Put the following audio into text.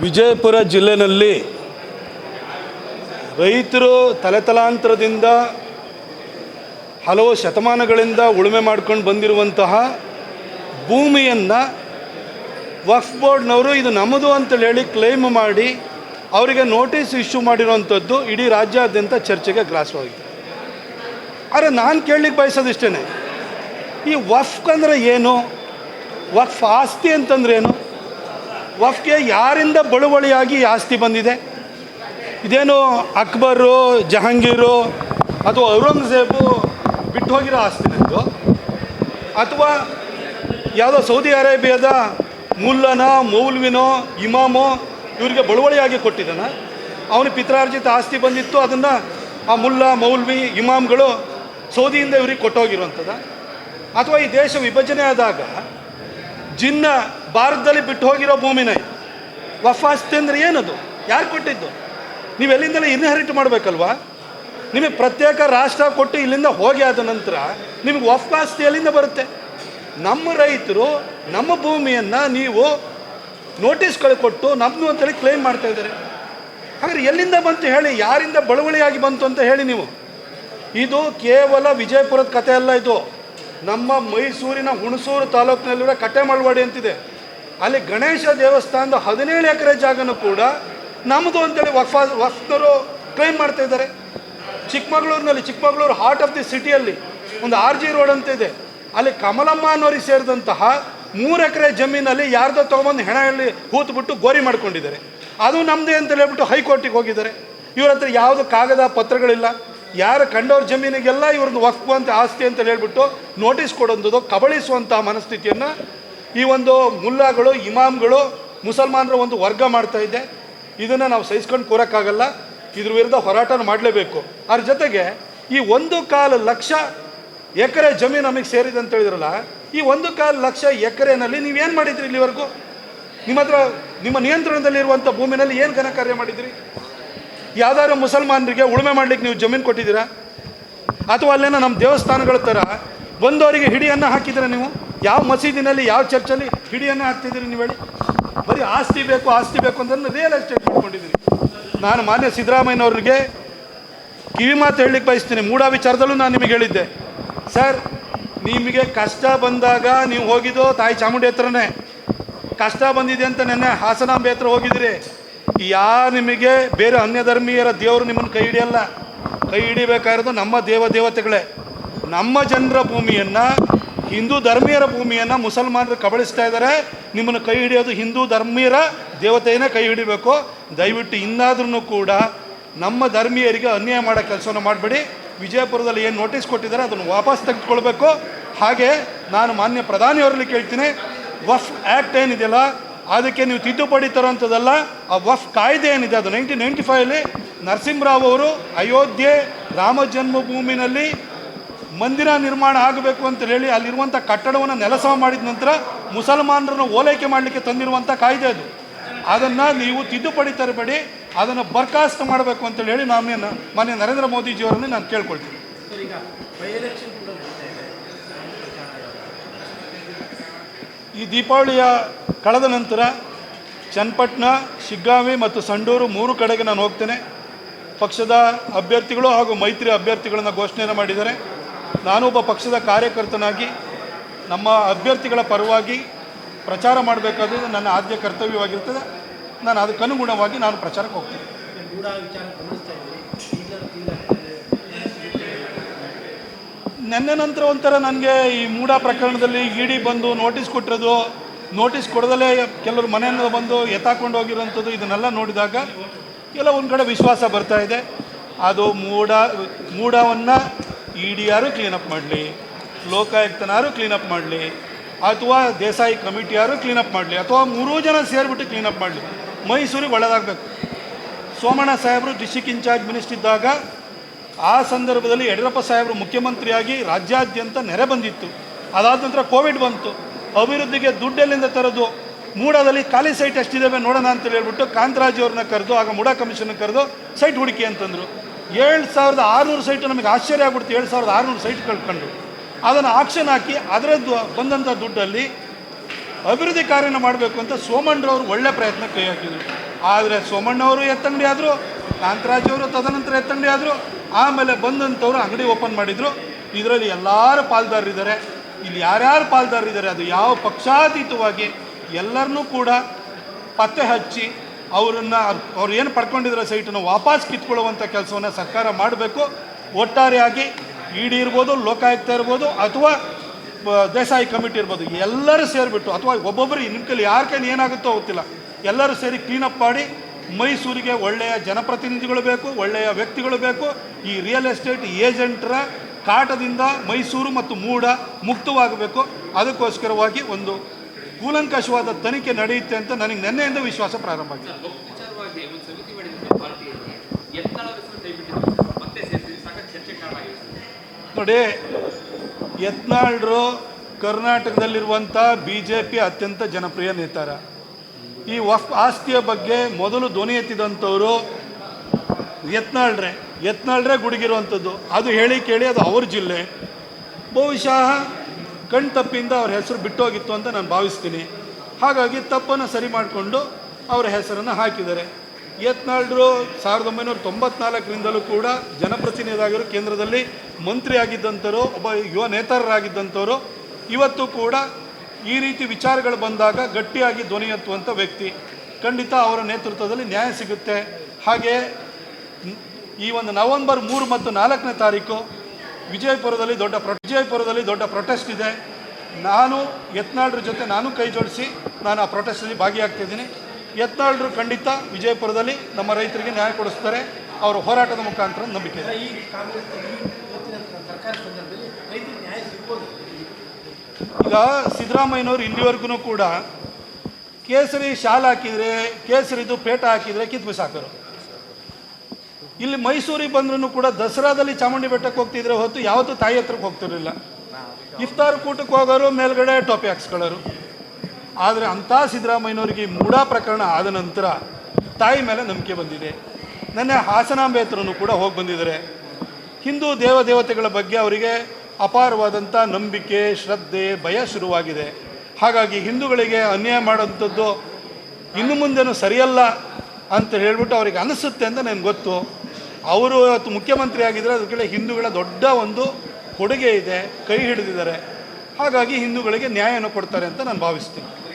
ವಿಜಯಪುರ ಜಿಲ್ಲೆಯಲ್ಲಿ ರೈತರು ತಲೆತಲಾಂತರದಿಂದ ಹಲವು ಶತಮಾನಗಳಿಂದ ಉಳುಮೆ ಮಾಡ್ಕೊಂಡು ಬಂದಿರುವಂತಹ ಭೂಮಿಯನ್ನು ವಕ್ಫ್ ಬೋರ್ಡ್ನವರು ಇದು ನಮ್ಮದು ಅಂತೇಳಿ ಹೇಳಿ ಕ್ಲೇಮ್ ಮಾಡಿ ಅವರಿಗೆ ನೋಟಿಸ್ ಇಶ್ಯೂ ಮಾಡಿರುವಂಥದ್ದು ಇಡೀ ರಾಜ್ಯಾದ್ಯಂತ ಚರ್ಚೆಗೆ ಗ್ರಾಸವಾಗಿದೆ ಆದರೆ ನಾನು ಕೇಳಲಿಕ್ಕೆ ಬಯಸೋದಿಷ್ಟೇ ಈ ವಫ್ಕ್ ಅಂದರೆ ಏನು? ವಕ್ಫ್ ಆಸ್ತಿ ಅಂತಂದ್ರೆ ಏನು? ವಫ್ಗೆ ಯಾರಿಂದ ಬಳುವಳಿಯಾಗಿ ಆಸ್ತಿ ಬಂದಿದೆ? ಇದೇನು ಅಕ್ಬರು, ಜಹಾಂಗೀರು ಅಥವಾ ಔರಂಗಜೇಬು ಬಿಟ್ಟು ಹೋಗಿರೋ ಆಸ್ತಿನದ್ದು ಅಥವಾ ಯಾವುದೋ ಸೌದಿ ಅರೇಬಿಯಾದ ಮುಲ್ಲನ, ಮೌಲ್ವಿನೋ, ಇಮಾಮೋ ಇವರಿಗೆ ಬಳುವಳಿಯಾಗಿ ಕೊಟ್ಟಿದ್ದಾನೆ? ಅವನ ಪಿತ್ರಾರ್ಜಿತ ಆಸ್ತಿ ಬಂದಿತ್ತು, ಅದನ್ನು ಆ ಮುಲ್ಲ, ಮೌಲ್ವಿ, ಇಮಾಮ್ಗಳು ಸೌದಿಯಿಂದ ಇವ್ರಿಗೆ ಕೊಟ್ಟೋಗಿರುವಂಥದ್ದು? ಅಥವಾ ಈ ದೇಶ ವಿಭಜನೆ ಆದಾಗ ಜಿನ್ನ ಭಾರತದಲ್ಲಿ ಬಿಟ್ಟು ಹೋಗಿರೋ ಭೂಮಿನ ವಫಾಸ್ತಿ ಅಂದರೆ ಏನದು? ಯಾರು ಕೊಟ್ಟಿದ್ದು? ನೀವು ಎಲ್ಲಿಂದಲೇ ಇನ್ಹೆರಿಟ್ ಮಾಡಬೇಕಲ್ವಾ? ನಿಮಗೆ ಪ್ರತ್ಯೇಕ ರಾಷ್ಟ್ರ ಕೊಟ್ಟು ಇಲ್ಲಿಂದ ಹೋಗಿ ಆದ ನಂತರ ನಿಮಗೆ ವಫಾಸ್ತಿ ಎಲ್ಲಿಂದ ಬರುತ್ತೆ? ನಮ್ಮ ರೈತರು ನಮ್ಮ ಭೂಮಿಯನ್ನು ನೀವು ನೋಟಿಸ್ಗಳು ಕೊಟ್ಟು ನಮ್ಮದು ಅಂತೇಳಿ ಕ್ಲೇಮ್ ಮಾಡ್ತಾ ಇದ್ದಾರೆ. ಹಾಗಾದ್ರೆ ಎಲ್ಲಿಂದ ಬಂತು ಹೇಳಿ? ಯಾರಿಂದ ಬಳುವಳಿಯಾಗಿ ಬಂತು ಅಂತ ಹೇಳಿ ನೀವು. ಇದು ಕೇವಲ ವಿಜಯಪುರದ ಕಥೆ ಅಲ್ಲ ಇದು. ನಮ್ಮ ಮೈಸೂರಿನ ಹುಣಸೂರು ತಾಲೂಕಿನಲ್ಲಿರೋ ಕಟ್ಟೆಮಳವಾಡಿ ಅಂತಿದೆ. ಅಲ್ಲಿ ಗಣೇಶ ದೇವಸ್ಥಾನದ ಹದಿನೇಳು ಎಕರೆ ಜಾಗನೂ ಕೂಡ ನಮ್ಮದು ಅಂತೇಳಿ ವಫಾ ವಫ್ನವರು ಕ್ಲೈಮ್ ಮಾಡ್ತಾ ಇದ್ದಾರೆ. ಚಿಕ್ಕಮಗಳೂರಿನಲ್ಲಿ, ಚಿಕ್ಕಮಗಳೂರು ಹಾರ್ಟ್ ಆಫ್ ದಿ ಸಿಟಿಯಲ್ಲಿ ಒಂದು ಆರ್ ಜಿ ರೋಡ್ ಅಂತ ಇದೆ. ಅಲ್ಲಿ ಕಮಲಮ್ಮ ಅನ್ನೋರಿಗೆ ಸೇರಿದಂತಹ ಮೂರು ಎಕರೆ ಜಮೀನಲ್ಲಿ ಯಾರ್ದೋ ತೊಗೊಂಬಂದು ಹೆಣ ಹೇಳಿ ಹೂತ್ಬಿಟ್ಟು ಗೋರಿ ಮಾಡ್ಕೊಂಡಿದ್ದಾರೆ. ಅದು ನಮ್ಮದೇ ಅಂತ ಹೇಳ್ಬಿಟ್ಟು ಹೈಕೋರ್ಟಿಗೆ ಹೋಗಿದ್ದಾರೆ. ಇವ್ರ ಹತ್ರ ಯಾವುದು ಕಾಗದ, ಪತ್ರಗಳಿಲ್ಲ. ಯಾರು ಕಂಡವ್ರ ಜಮೀನಿಗೆಲ್ಲ ಇವ್ರದ್ದು ವಕ್ಫ್ ಅಂತ ಆಸ್ತಿ ಅಂತ ಹೇಳ್ಬಿಟ್ಟು ನೋಟಿಸ್ ಕೊಡೋದು ಕಬಳಿಸುವಂಥ ಮನಸ್ಥಿತಿಯನ್ನು ಈ ಒಂದು ಮುಲ್ಲಾಗಳು, ಇಮಾಮ್ಗಳು, ಮುಸಲ್ಮಾನರ ಒಂದು ವರ್ಗ ಮಾಡ್ತಾ ಇದೆ. ಇದನ್ನು ನಾವು ಸಹಿಸ್ಕೊಂಡು ಕೂರೋಕ್ಕಾಗಲ್ಲ. ಇದ್ರ ವಿರುದ್ಧ ಹೋರಾಟ ಮಾಡಲೇಬೇಕು. ಅದ್ರ ಜೊತೆಗೆ ಈ ಒಂದು ಕಾಲು ಲಕ್ಷ ಎಕರೆ ಜಮೀನು ನಮಗೆ ಸೇರಿದೆ ಅಂತ ಹೇಳಿದ್ರಲ್ಲ, ಈ ಒಂದು ಕಾಲು ಲಕ್ಷ ಎಕರೆನಲ್ಲಿ ನೀವೇನು ಮಾಡಿದ್ರಿ ಇಲ್ಲಿವರೆಗೂ? ನಿಮ್ಮ ಹತ್ರ, ನಿಮ್ಮ ನಿಯಂತ್ರಣದಲ್ಲಿರುವಂಥ ಭೂಮಿನಲ್ಲಿ ಏನು ಘನ ಕಾರ್ಯ ಮಾಡಿದ್ರಿ? ಯಾವ್ದಾದ್ರು ಮುಸಲ್ಮಾನರಿಗೆ ಉಳುಮೆ ಮಾಡ್ಲಿಕ್ಕೆ ನೀವು ಜಮೀನು ಕೊಟ್ಟಿದ್ದೀರಾ? ಅಥವಾ ಅಲ್ಲೇನ ನಮ್ಮ ದೇವಸ್ಥಾನಗಳ ಥರ ಬಂದವರಿಗೆ ಹಿಡಿಯನ್ನು ಹಾಕಿದ್ದೀರಾ ನೀವು? ಯಾವ ಮಸೀದಿನಲ್ಲಿ, ಯಾವ ಚರ್ಚಲ್ಲಿ ಹಿಡಿಯನ್ನು ಹಾಕ್ತಿದ್ದೀರಿ ನೀವು ಹೇಳಿ? ಬರೀ ಆಸ್ತಿ ಬೇಕು ಆಸ್ತಿ ಬೇಕು ಅಂತ ರಿಯಲ್ ಎಸ್ಟೇಟ್ ಮಾಡ್ಕೊಂಡಿದ್ದೀರಿ ನಾನು ಮಾನ್ಯ ಸಿದ್ದರಾಮಯ್ಯನವ್ರಿಗೆ ಕಿವಿ ಮಾತು ಹೇಳಲಿಕ್ಕೆ ಬಯಸ್ತೀನಿ. ಮೂಢ ವಿಚಾರದಲ್ಲೂ ನಾನು ನಿಮಗೆ ಹೇಳಿದ್ದೆ. ಸರ್, ನಿಮಗೆ ಕಷ್ಟ ಬಂದಾಗ ನೀವು ಹೋಗಿದ್ದು ತಾಯಿ ಚಾಮುಂಡಿ ಹತ್ರನೇ. ಕಷ್ಟ ಬಂದಿದೆ ಅಂತ ನೆನ್ನೆ ಹಾಸನಾಂಬೆ ಹತ್ರ ಹೋಗಿದ್ದೀರಿ. ಯಾ ನಿಮಗೆ ಬೇರೆ ಅನ್ಯ ಧರ್ಮೀಯರ ದೇವರು ನಿಮ್ಮನ್ನು ಕೈ ಹಿಡಿಯಲ್ಲ? ಕೈ ಹಿಡಿಬೇಕಾಗಿರೋದು ನಮ್ಮ ದೇವ ದೇವತೆಗಳೇ. ನಮ್ಮ ಜನರ ಭೂಮಿಯನ್ನು, ಹಿಂದೂ ಧರ್ಮೀಯರ ಭೂಮಿಯನ್ನು ಮುಸಲ್ಮಾನರು ಕಬಳಿಸ್ತಾ ಇದ್ದಾರೆ. ನಿಮ್ಮನ್ನು ಕೈ ಹಿಡಿಯೋದು ಹಿಂದೂ ಧರ್ಮೀಯರ ದೇವತೆಯನ್ನೇ ಕೈ ಹಿಡಿಬೇಕು. ದಯವಿಟ್ಟು ಇನ್ನಾದ್ರೂ ಕೂಡ ನಮ್ಮ ಧರ್ಮೀಯರಿಗೆ ಅನ್ಯಾಯ ಮಾಡೋ ಕೆಲಸವನ್ನು ಮಾಡಬೇಡಿ. ವಿಜಯಪುರದಲ್ಲಿ ಏನು ನೋಟಿಸ್ ಕೊಟ್ಟಿದ್ದಾರೆ ಅದನ್ನು ವಾಪಸ್ ತೆಗೆದುಕೊಳ್ಬೇಕು. ಹಾಗೆ ನಾನು ಮಾನ್ಯ ಪ್ರಧಾನಿಯವರಲ್ಲಿ ಕೇಳ್ತೀನಿ, ವಫ್ ಆ್ಯಕ್ಟ್ ಏನಿದೆಯಲ್ಲ ಅದಕ್ಕೆ ನೀವು ತಿದ್ದುಪಡಿ ತರುವಂಥದ್ದಲ್ಲ, ಆ ವಫ್ ಕಾಯ್ದೆ ಏನಿದೆ, ಅದು ನೈನ್ಟೀನ್ ನೈಂಟಿ ಫೈವಲ್ಲಿ ನರಸಿಂಹರಾವ್ ಅವರು ಅಯೋಧ್ಯೆ ರಾಮ ಜನ್ಮಭೂಮಿನಲ್ಲಿ ಮಂದಿರ ನಿರ್ಮಾಣ ಆಗಬೇಕು ಅಂತ ಹೇಳಿ ಅಲ್ಲಿರುವಂಥ ಕಟ್ಟಡವನ್ನು ನೆಲಸಮ ಮಾಡಿದ ನಂತರ ಮುಸಲ್ಮಾನರನ್ನು ಓಲೈಕೆ ಮಾಡಲಿಕ್ಕೆ ತಂದಿರುವಂಥ ಕಾಯ್ದೆ ಅದು. ಅದನ್ನು ನೀವು ತಿದ್ದುಪಡಿ ತರಬೇಡಿ, ಅದನ್ನು ಬರ್ಖಾಸ್ತು ಮಾಡಬೇಕು ಅಂತ ಹೇಳಿ ನಾನು ಮಾನ್ಯ ನರೇಂದ್ರ ಮೋದಿಜಿಯವರನ್ನು ನಾನು ಕೇಳ್ಕೊಳ್ತೀನಿ. ಈ ದೀಪಾವಳಿಯ ಕಳೆದ ನಂತರ ಚನ್ನಪಟ್ಟಣ, ಶಿಗ್ಗಾಂವಿ ಮತ್ತು ಸಂಡೂರು ಮೂರು ಕಡೆಗೆ ನಾನು ಹೋಗ್ತೇನೆ. ಪಕ್ಷದ ಅಭ್ಯರ್ಥಿಗಳು ಹಾಗೂ ಮೈತ್ರಿ ಅಭ್ಯರ್ಥಿಗಳನ್ನು ಘೋಷಣೆಯನ್ನು ಮಾಡಿದ್ದಾರೆ. ನಾನು ಒಬ್ಬ ಪಕ್ಷದ ಕಾರ್ಯಕರ್ತನಾಗಿ ನಮ್ಮ ಅಭ್ಯರ್ಥಿಗಳ ಪರವಾಗಿ ಪ್ರಚಾರ ಮಾಡಬೇಕಾದ್ರೆ ನನ್ನ ಆದ್ಯ ಕರ್ತವ್ಯವಾಗಿರ್ತದೆ. ನಾನು ಅದಕ್ಕನುಗುಣವಾಗಿ ನಾನು ಪ್ರಚಾರಕ್ಕೆ ಹೋಗ್ತೀನಿ. ನಿನ್ನೆ ನಂತರ ಒಂಥರ ನನಗೆ ಈ ಮೂಡ ಪ್ರಕರಣದಲ್ಲಿ ಇಡಿ ಬಂದು ನೋಟಿಸ್ ಕೊಟ್ಟಿರೋದು, ನೋಟಿಸ್ ಕೊಡದಲ್ಲೇ ಕೆಲವರು ಮನೆಯಿಂದ ಬಂದು ಎತ್ತಾಕೊಂಡು ಹೋಗಿರೋಂಥದ್ದು ಇದನ್ನೆಲ್ಲ ನೋಡಿದಾಗ ಒಂದು ಕಡೆ ವಿಶ್ವಾಸ ಬರ್ತಾ ಇದೆ. ಅದು ಮೂಡ, ಮೂಡವನ್ನು ಇ ಡಿ ಯಾರು ಕ್ಲೀನಪ್ ಮಾಡಲಿ, ಲೋಕಾಯುಕ್ತನಾರು ಕ್ಲೀನಪ್ ಮಾಡಲಿ, ಅಥವಾ ದೇಸಾಯಿ ಕಮಿಟಿ ಯಾರು ಕ್ಲೀನಪ್ ಮಾಡಲಿ, ಅಥವಾ ಮೂರೂ ಜನ ಸೇರಿಬಿಟ್ಟು ಕ್ಲೀನಪ್ ಮಾಡಲಿ. ಮೈಸೂರಿಗೆ ಒಳ್ಳೆಯದಾಗಬೇಕು ಸೋಮಣ್ಣ ಸಾಹೇಬರು ಡಿಸ್ಟಿಕ್ ಇನ್ಚಾರ್ಜ್ ಮಿನಿಸ್ಟರ್ ಇದ್ದಾಗ ಆ ಸಂದರ್ಭದಲ್ಲಿ ಯಡಿಯೂರಪ್ಪ ಸಾಹೇಬರು ಮುಖ್ಯಮಂತ್ರಿಯಾಗಿ ರಾಜ್ಯಾದ್ಯಂತ ನೆರೆ ಬಂದಿತ್ತು. ಅದಾದ ನಂತರ ಕೋವಿಡ್ ಬಂತು. ಅಭಿವೃದ್ಧಿಗೆ ದುಡ್ಡೆಲ್ಲಿಂದ ತರೋದು ಮೂಡದಲ್ಲಿ ಖಾಲಿ ಸೈಟ್ ಎಷ್ಟಿದ್ದಾವೆ ನೋಡೋಣ ಅಂತ ಹೇಳ್ಬಿಟ್ಟು ಕಾಂತರಾಜ್ ಅವ್ರನ್ನ ಕರೆದು, ಆಗ ಮೂಡಾ ಕಮಿಷನ್ ಕರೆದು ಸೈಟ್ ಹುಡುಕಿ ಅಂತಂದರು. ಏಳು ಸಾವಿರದ ಆರುನೂರು ಸೈಟ್ ನಮಗೆ ಆಶ್ಚರ್ಯ ಆಗ್ಬಿಡ್ತು. ಏಳು ಸಾವಿರದ ಆರುನೂರು ಸೈಟ್ ಕಳ್ಕೊಂಡು. ಅದನ್ನು ಆಕ್ಷನ್ ಹಾಕಿ ಅದರದ್ದು ಬಂದಂಥ ದುಡ್ಡಲ್ಲಿ ಅಭಿವೃದ್ಧಿ ಕಾರ್ಯನ ಮಾಡಬೇಕು ಅಂತ ಸೋಮಣ್ಣರವರು ಒಳ್ಳೆ ಪ್ರಯತ್ನ ಕೈ ಹಾಕಿದರು. ಆದರೆ ಸೋಮಣ್ಣವರು ಎತ್ತಂಗಡಿ ಆದರು ಕಾಂತರಾಜ್ ಅವರು ತದನಂತರ ಎತ್ತಂಗಡಿ ಆದರು, ಆಮೇಲೆ ಬಂದಂಥವ್ರು ಅಂಗಡಿ ಓಪನ್ ಮಾಡಿದರು. ಇದರಲ್ಲಿ ಎಲ್ಲರೂ ಪಾಲ್ದಾರರಿದ್ದಾರೆ ಇಲ್ಲಿ ಯಾರ್ಯಾರು ಪಾಲ್ದಾರರಿದ್ದಾರೆ ಅದು ಯಾವ ಪಕ್ಷಾತೀತವಾಗಿ ಎಲ್ಲರನ್ನೂ ಕೂಡ ಪತ್ತೆ ಹಚ್ಚಿ ಅವರನ್ನು ಅವ್ರು ಏನು ಪಡ್ಕೊಂಡಿದ್ರೆ ಸೈಟನ್ನು ವಾಪಸ್ ಕಿತ್ಕೊಳ್ಳುವಂಥ ಕೆಲಸವನ್ನು ಸರ್ಕಾರ ಮಾಡಬೇಕು. ಒಟ್ಟಾರೆಯಾಗಿ ಇಡಿ ಇರ್ಬೋದು, ಲೋಕಾಯುಕ್ತ ಇರ್ಬೋದು, ಅಥವಾ ದೇಸಾಯಿ ಕಮಿಟಿ ಇರ್ಬೋದು, ಎಲ್ಲರೂ ಸೇರಿಬಿಟ್ಟು, ಅಥವಾ ಒಬ್ಬೊಬ್ಬರು ನಿಮ್ಮ ಕೈಲಿ ಯಾರ ಕೈಲಿ ಏನಾಗುತ್ತೋ ಗೊತ್ತಿಲ್ಲ. ಎಲ್ಲರೂ ಸೇರಿ ಕ್ಲೀನಪ್ ಮಾಡಿ ಮೈಸೂರಿಗೆ ಒಳ್ಳೆಯ ಜನಪ್ರತಿನಿಧಿಗಳು ಬೇಕು ಒಳ್ಳೆಯ ವ್ಯಕ್ತಿಗಳು ಬೇಕು. ಈ ರಿಯಲ್ ಎಸ್ಟೇಟ್ ಏಜೆಂಟ್ರ ಕಾಟದಿಂದ ಮೈಸೂರು ಮತ್ತು ಮೂಡ ಮುಕ್ತವಾಗಬೇಕು. ಅದಕ್ಕೋಸ್ಕರವಾಗಿ ಒಂದು ಕೂಲಂಕಷವಾದ ತನಿಖೆ ನಡೆಯುತ್ತೆ ಅಂತ ನನಗೆ ನಿನ್ನೆಯಿಂದ ವಿಶ್ವಾಸ ಪ್ರಾರಂಭ ಆಗಿದೆ. ನೋಡಿ ಯತ್ನಾಳ್ರು ಕರ್ನಾಟಕದಲ್ಲಿರುವಂಥ ಬಿ ಜೆ ಪಿ ಅತ್ಯಂತ ಜನಪ್ರಿಯ ನೇತಾರ. ಈ ವಫ್ ಆಸ್ತಿಯ ಬಗ್ಗೆ ಮೊದಲು ಧ್ವನಿ ಎತ್ತಿದಂಥವರು ಯತ್ನಾಳ್ರೆ. ಯತ್ನಾಳ್ರೆ ಗುಡುಗಿರುವಂಥದ್ದು. ಅದು ಹೇಳಿ ಕೇಳಿ ಅದು ಅವ್ರ ಜಿಲ್ಲೆ. ಬಹುಶಃ ಕಣ್ತಪ್ಪಿಂದ ಅವ್ರ ಹೆಸರು ಬಿಟ್ಟೋಗಿತ್ತು ಅಂತ ನಾನು ಭಾವಿಸ್ತೀನಿ. ಹಾಗಾಗಿ ತಪ್ಪನ್ನು ಸರಿ ಮಾಡಿಕೊಂಡು ಅವರ ಹೆಸರನ್ನು ಹಾಕಿದ್ದಾರೆ. ಯತ್ನಾಳ್ರು ಸಾವಿರದ ಒಂಬೈನೂರ ತೊಂಬತ್ನಾಲ್ಕರಿಂದಲೂ ಕೂಡ ಜನಪ್ರತಿನಿಧಿಯಾಗಿರೋ ಕೇಂದ್ರದಲ್ಲಿ ಮಂತ್ರಿ ಆಗಿದ್ದಂಥವ್ರು ಒಬ್ಬ ಯುವ ನೇತಾರರಾಗಿದ್ದಂಥವ್ರು, ಇವತ್ತು ಕೂಡ ಈ ರೀತಿ ವಿಚಾರಗಳು ಬಂದಾಗ ಗಟ್ಟಿಯಾಗಿ ಧ್ವನಿ ಎತ್ತುವಂಥ ವ್ಯಕ್ತಿ. ಖಂಡಿತ ಅವರ ನೇತೃತ್ವದಲ್ಲಿ ನ್ಯಾಯ ಸಿಗುತ್ತೆ. ಹಾಗೆ ಈ ಒಂದು ನವೆಂಬರ್ ಮೂರು ಮತ್ತು ನಾಲ್ಕನೇ ತಾರೀಕು ವಿಜಯಪುರದಲ್ಲಿ ದೊಡ್ಡ ಪ್ರೊ, ವಿಜಯಪುರದಲ್ಲಿ ದೊಡ್ಡ ಪ್ರೊಟೆಸ್ಟ್ ಇದೆ. ನಾನು ಯತ್ನಾಳ್ರ ಜೊತೆ ನಾನು ಕೈ ಜೋಡಿಸಿ ನಾನು ಆ ಪ್ರೊಟೆಸ್ಟಲ್ಲಿ ಭಾಗಿಯಾಗ್ತಿದ್ದೀನಿ. ಯತ್ನಾಳ್ರು ಖಂಡಿತ ವಿಜಯಪುರದಲ್ಲಿ ನಮ್ಮ ರೈತರಿಗೆ ನ್ಯಾಯ ಕೊಡಿಸ್ತಾರೆ. ಅವರ ಹೋರಾಟದ ಮುಖಾಂತರ ನಂಬಿಕೆ ಇದೆ. ಈಗ ಸಿದ್ದರಾಮಯ್ಯನವರು ಇಲ್ಲಿವರೆಗೂ ಕೂಡ ಕೇಸರಿ ಶಾಲ್ ಹಾಕಿದರೆ, ಕೇಸರಿದು ಪೇಟ ಹಾಕಿದರೆ ಕಿತ್ಬಿ ಸಾಕರು ಇಲ್ಲಿ ಮೈಸೂರಿಗೆ ಬಂದ್ರೂ ಕೂಡ ದಸರಾದಲ್ಲಿ ಚಾಮುಂಡಿ ಬೆಟ್ಟಕ್ಕೆ ಹೋಗ್ತಿದ್ರೆ ಹೊತ್ತು ಯಾವತ್ತೂ ತಾಯಿ ಹತ್ರಕ್ಕೆ ಹೋಗ್ತಿರಲಿಲ್ಲ. ಇಫ್ತಾರ್ ಕೂಟಕ್ಕೆ ಹೋಗೋರು ಮೇಲ್ಗಡೆ ಟೋಪಿ ಹಾಕ್ಸ್ಕೊಳ್ಳೋರು. ಆದರೆ ಅಂಥ ಸಿದ್ದರಾಮಯ್ಯನವರಿಗೆ ಮೂಡಾ ಪ್ರಕರಣ ಆದ ನಂತರ ತಾಯಿ ಮೇಲೆ ನಂಬಿಕೆ ಬಂದಿದೆ. ನನ್ನ ಹಾಸನಾಂಬೆ ಹತ್ರನೂ ಕೂಡ ಹೋಗಿ ಬಂದಿದ್ದಾರೆ. ಹಿಂದೂ ದೇವದೇವತೆಗಳ ಬಗ್ಗೆ ಅವರಿಗೆ ಅಪಾರವಾದಂಥ ನಂಬಿಕೆ, ಶ್ರದ್ಧೆ, ಭಯ ಶುರುವಾಗಿದೆ. ಹಾಗಾಗಿ ಹಿಂದೂಗಳಿಗೆ ಅನ್ಯಾಯ ಮಾಡೋಂಥದ್ದು ಇನ್ನು ಮುಂದೇನು ಸರಿಯಲ್ಲ ಅಂತ ಹೇಳ್ಬಿಟ್ಟು ಅವರಿಗೆ ಅನಿಸುತ್ತೆ ಅಂತ ನನಗೆ ಗೊತ್ತು. ಅವರು ಇವತ್ತು ಮುಖ್ಯಮಂತ್ರಿ ಆಗಿದ್ದರೆ ಅದಕ್ಕೆ ಹಿಂದೂಗಳ ದೊಡ್ಡ ಒಂದು ಕೊಡುಗೆ ಇದೆ, ಕೈ ಹಿಡಿದಿದ್ದಾರೆ. ಹಾಗಾಗಿ ಹಿಂದೂಗಳಿಗೆ ನ್ಯಾಯನ ಕೊಡ್ತಾರೆ ಅಂತ ನಾನು ಭಾವಿಸ್ತೀನಿ.